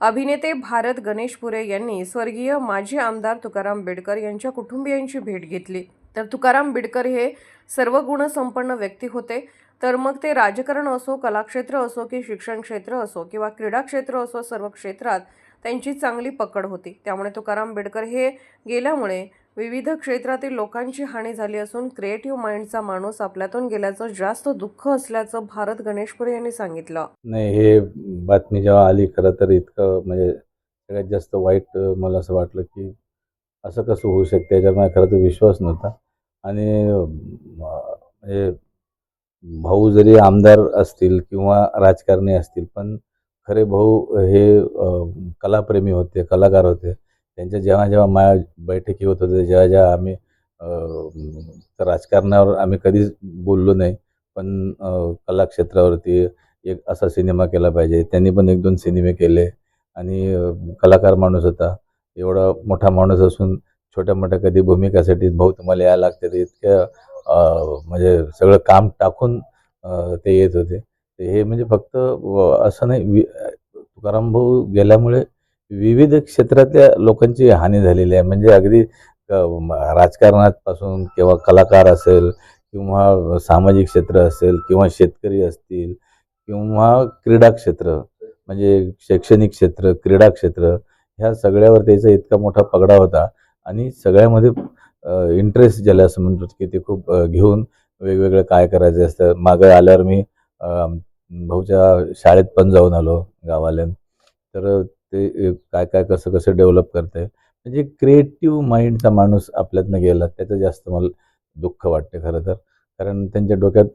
अभिनेते भारत गणेशपुरे यांनी स्वर्गीय माजी आमदार तुकाराम बेडकर यांच्या कुटुंबियांची भेट घेतली. तर तुकाराम बेडकर हे सर्व गुणसंपन्न व्यक्ती होते. तर मग ते राजकारण असो कलाक्षेत्र असो की शिक्षण क्षेत्र असो किंवा क्रीडा क्षेत्र असो सर्व क्षेत्रात त्यांची चांगली पकड होती. त्यामुळे तुकाराम बेडकर हे गेल्यामुळे विविध क्षेत्रातील लोकांची हानी झाली असून क्रिएटिव्ह माइंडचा माणूस आपल्यातून गेल्याचं जास्त दुःख असल्याचं भारत गणेशपुरे यांनी सांगितलं. नाही हे बातमी जेव्हा आली खरं तर इतकं म्हणजे सगळ्यात जास्त वाईट मला असं वाटलं की असं कसं होऊ शकते याच्यावर माझा खरं तर विश्वास नव्हता. आणि म्हणजे भाऊ जरी आमदार असतील किंवा राजकारणी असतील पण खरे भाऊ हे कलाप्रेमी होते कलाकार होते. त्यांच्या जेव्हा जेव्हा माझ्या बैठकी होत होते जेव्हा जेव्हा आम्ही राजकारणावर आम्ही कधीच बोललो नाही. पण कलाक्षेत्रावरती एक असा सिनेमा केला पाहिजे. त्यांनी पण एक दोन सिनेमे केले आणि कलाकार माणूस होता. एवढा मोठा माणूस असून छोट्या मोठ्या कधी भूमिकासाठी भाऊ तुम्हाला यायला लागते ते इतक्या म्हणजे सगळं काम टाकून ते येत होते. ते हे म्हणजे फक्त असं नाही वि तुकाराम भाऊ गेल्यामुळे विविध क्षेत्रातल्या लोकांची हानी झालेली आहे. म्हणजे अगदी राजकारणापासून किंवा कलाकार असेल किंवा सामाजिक क्षेत्र असेल किंवा शेतकरी असतील किंवा क्रीडा क्षेत्र म्हणजे शैक्षणिक क्षेत्र क्रीडा क्षेत्र ह्या सगळ्यावर त्याचा इतका मोठा पगडा होता. आणि सगळ्यामध्ये इंटरेस्ट ज्याला असं म्हणतो की ते खूप घेऊन वेगवेगळं काय करायचं असतं. मागं आल्यावर मी भाऊच्या शाळेत पण जाऊन आलो गावाला. तर ते काय काय कसं कसं डेव्हलप करतंय. म्हणजे क्रिएटिव्ह माइंडचा माणूस आपल्यातनं गेला त्याचं जास्त मला दुःख वाटते खरं तर. कारण त्यांच्या डोक्यात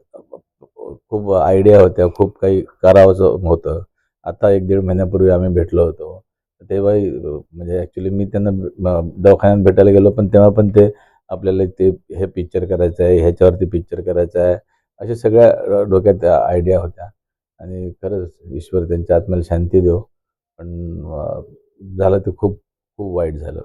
खूप आयडिया होत्या खूप काही करावंसं होतं. आता एक दीड महिन्यापूर्वी आम्ही भेटलो होतो. तेव्हाही म्हणजे ॲक्च्युली मी त्यांना दवाखान्यात भेटायला गेलो पण तेव्हा पण ते आपल्याला ते हे पिक्चर करायचं आहे ह्याच्यावरती पिक्चर करायचं आहे अशा सगळ्या डोक्यात आयडिया होत्या. आणि खरंच ईश्वर त्यांच्या आत्म्याला शांती देव. पण झालं ते खूप खूप वाईट झालं.